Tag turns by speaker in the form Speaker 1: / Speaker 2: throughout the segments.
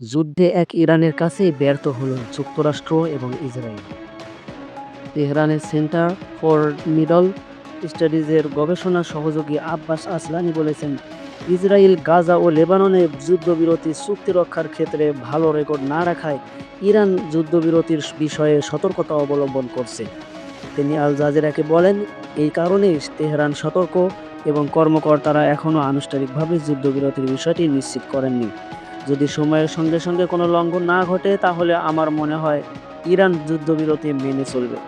Speaker 1: যুদ্ধে এক ইরানের কাছেই ব্যর্থ হল যুক্তরাষ্ট্র এবং ইসরায়েল। তেহরানের সেন্টার ফর মিডল স্টাডিজের গবেষণা সহযোগী আব্বাস আসলানি বলেছেন, ইসরায়েল, গাজা ও লেবাননে যুদ্ধবিরতি চুক্তি রক্ষার ক্ষেত্রে ভালো রেকর্ড না রাখায় ইরান যুদ্ধবিরতির বিষয়ে সতর্কতা অবলম্বন করছে। তিনি আল জাজিরাকে বলেন, এই কারণে তেহরান সতর্ক এবং কর্মকর্তারা এখনও আনুষ্ঠানিকভাবে যুদ্ধবিরতির বিষয়টি নিশ্চিত করেননি। যদি সময়ের সঙ্গে সঙ্গে কোনো লঙ্ঘন না ঘটে, তাহলে আমার মনে হয় ইরান যুদ্ধবিরতি মেনে চলবে।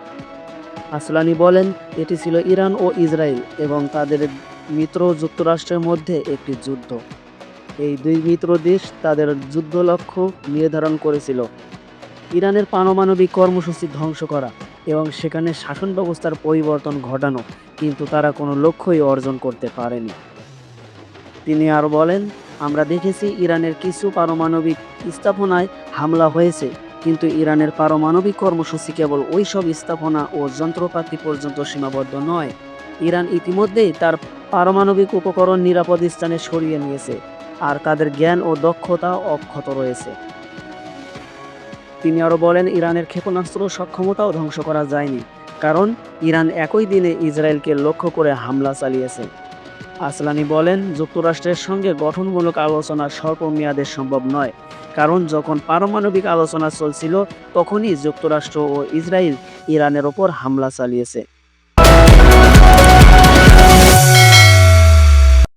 Speaker 1: আসলানি বলেন, এটি ছিল ইরান ও ইসরায়েল এবং তাদের মিত্র যুক্তরাষ্ট্রের মধ্যে একটি যুদ্ধ। এই দুই মিত্র দেশ তাদের যুদ্ধ লক্ষ্য নির্ধারণ করেছিল। ইরানের পারমাণবিক কর্মসূচি ধ্বংস করা এবং সেখানে শাসন ব্যবস্থার পরিবর্তন ঘটানো, কিন্তু তারা কোনো লক্ষ্যই অর্জন করতে পারেনি। তিনি আরও বলেন আমরা দেখেছি ইরানের কিছু পারমাণবিক স্থাপনায় হামলা হয়েছে, কিন্তু ইরানের পারমাণবিক কর্মসূচি কেবল ওই সব স্থাপনা ও যন্ত্রপাতি পর্যন্ত সীমাবদ্ধ নয়। ইরান ইতিমধ্যেই তার পারমাণবিক উপকরণ নিরাপদ স্থানে সরিয়ে নিয়েছে, আর তাদের জ্ঞান ও দক্ষতা অক্ষত রয়েছে। তিনি আরও বলেন, ইরানের ক্ষেপণাস্ত্র সক্ষমতাও ধ্বংস করা যায়নি, কারণ ইরান একই দিনে ইসরায়েলকে লক্ষ্য করে হামলা চালিয়েছে। আসলানি বলেন, যুক্তরাষ্ট্রের সঙ্গে গঠনমূলক আলোচনা স্বল্প মেয়াদে সম্ভব নয়। কারণ, যখন পারমাণবিক আলোচনা চলছিল, তখনই যুক্তরাষ্ট্র ও ইসরায়েল ইরানের ওপর হামলা চালিয়েছে।